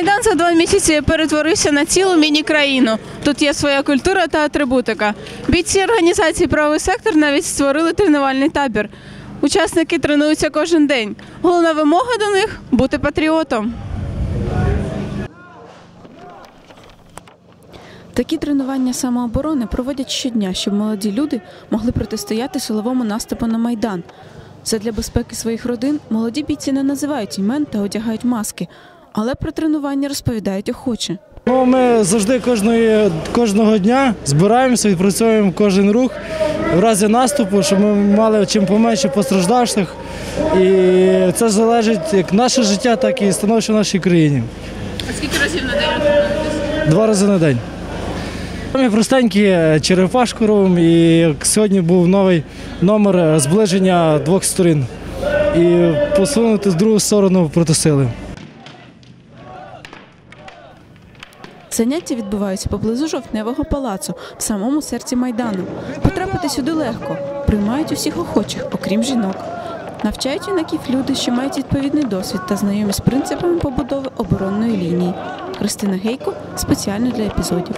Майдан за два місяці перетворився на цілу міні-країну. Тут є своя культура та атрибутика. Бійці організації правий сектор навіть створили тренувальний табір. Учасники тренуються кожен день. Головна вимога до них бути патріотом. Такі тренування самооборони проводять щодня, щоб молоді люди могли протистояти силовому наступу на майдан. Задля безпеки своїх родин молоді бійці не називають імен та одягають маски, але про тренування розповідають охоче. Ну, ми завжди кожної, кожного дня збираємося, відпрацьовуємо кожен рух в разі наступу, щоб ми мали чим поменше постраждавших. І це залежить як наше життя, так і становище в нашій країні. А скільки разів на день тренуєтесь? Два рази на день. Ми простенькі черепашку робимо, і сьогодні був новий номер е, зближення двох сторін. І посунути з другу сторону проти сили. Заняття відбуваються поблизу жовтневого палацу, в самому серці майдану. Потрапити сюди легко. Приймають усіх охочих, окрім жінок. Навчають юнаків люди, що мають відповідний досвід та знайомі з принципами побудови оборонної лінії. Христина Гейко спеціально для епізодів.